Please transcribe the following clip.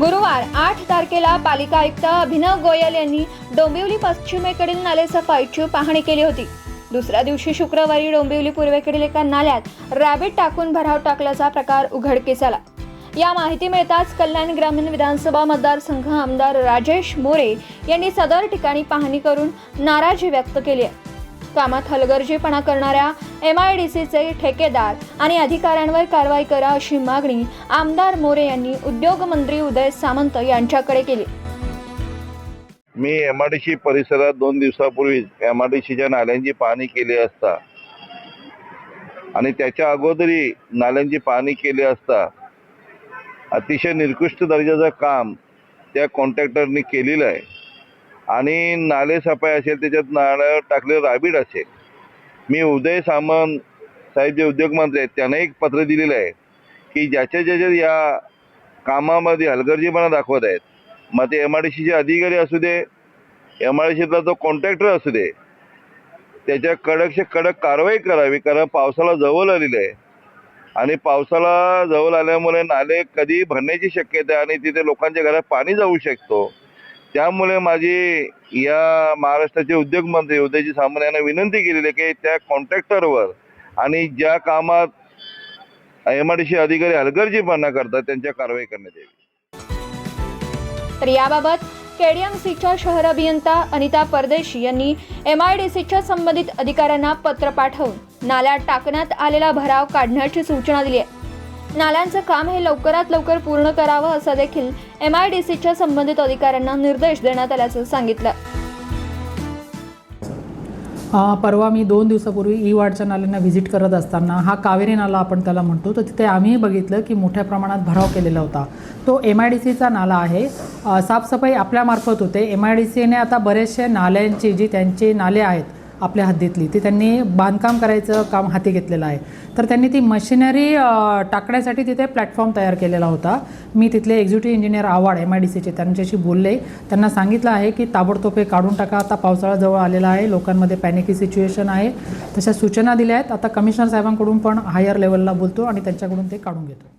गुरुवार आठ तारखेला पालिका आयुक्त अभिनव गोयल यांनी डोंबिवली पश्चिमेकडील नाले सफाईची पाहणी केली होती. दुसऱ्या दिवशी शुक्रवारी डोंबिवली पूर्वेकडील एका नाल्यात रॅबिट टाकून भराव टाकल्याचा प्रकार उघडकीस आला या माहिती मिळताच कल्याण ग्रामीण विधानसभा मतदारसंघ आमदार राजेश मोरे यांनी सदर ठिकाणी पाहणी करून नाराजी व्यक्त केली आहे. कामात हलगर्जीपणा करणाऱ्या एम आय डी सीचे ठेकेदार आणि अधिकाऱ्यांवर कारवाई करा अशी मागणी आमदार मोरे यांनी उद्योगमंत्री उदय सामंत यांच्याकडे केली. मी एम आय डी सी परिसरात दोन दिवसापूर्वी एम आय डी सीच्या नाल्यांची पाहणी केली असता आणि त्याच्या अगोदरही नाल्यांची पाहणी केली असता अतिशय निकृष्ट दर्जाचं काम त्या कॉन्ट्रॅक्टरनी केलेलं आहे. आणि नाले सफाई असेल त्याच्यात नाळं टाकलेलं राबीड असेल. मी उदय सामंत साहेब जे उद्योगमंत्री आहेत त्यांना एक पत्र दिलेलं आहे की ज्याच्या ज्याच्या या कामामध्ये हलगर्जीपणा दाखवत आहेत मग ते एम आय डी सीचे अधिकारी असू दे एम आय डी सीतला जो कॉन्ट्रॅक्टर असू दे त्याच्या कडकशे कडक कारवाई करावी कारण पावसाला जवळ आलेलं आहे. आणि पावसाला जवळ आल्यामुळे नाले कधी भरण्याची शक्यता आहे आणि तिथे लोकांच्या घरात पाणी जाऊ शकतो. त्यामुळे माझी या महाराष्ट्राचे उद्योगमंत्री उदयजी सामंत यांना विनंती केलेली आहे की त्या कॉन्ट्रॅक्टरवर आणि ज्या कामात एम आय डी सी अधिकारी हलगर्जीपणा करतात त्यांच्या कारवाई करण्यात यावी. तर याबाबत केडीएमसीच्या शहर अभियंता अनिता परदेशी यांनी एम आय डी सीच्या संबंधित अधिकाऱ्यांना पत्र पाठवून नाल्यात टाकण्यात आलेला भराव काढण्याची सूचना दिली आहे. नाल्यांचं काम हे लवकरात लवकर पूर्ण करावं असं देखील एम आय डी सीच्या संबंधित अधिकाऱ्यांना निर्देश देण्यात आल्याचं सांगितलं. परवा मी दोन दिवसापूर्वी ई वाडच्या नाल्यांना व्हिजिट करत असताना हा कावेरी नाला आपण त्याला म्हणतो तर तिथे आम्हीही बघितलं की मोठ्या प्रमाणात भराव केलेला होता. तो एम आय डी सीचा नाला आहे. साफसफाई आपल्यामार्फत होते. एम आय डी सीने आता बरेचसे नाल्यांची जी त्यांची नाले आहेत आपल्या हद्दीतली ती त्यांनी बांधकाम करायचं काम हाती घेतलेलं आहे. तर त्यांनी ती मशिनरी टाकण्यासाठी तिथे प्लॅटफॉर्म तयार केलेला होता. मी तिथले executive engineer Awad M I D सीचे. त्यांच्याशी बोलले. त्यांना सांगितलं आहे की ताबडतोब हे काढून टाका. आता पावसाळा जवळ आलेला आहे. लोकांमध्ये पॅनिकी सिच्युएशन आहे. तशा सूचना दिल्या आहेत. आता कमिशनर साहेबांकडून पण हायर लेवलला बोलतो आणि त्यांच्याकडून ते काढून घेतो.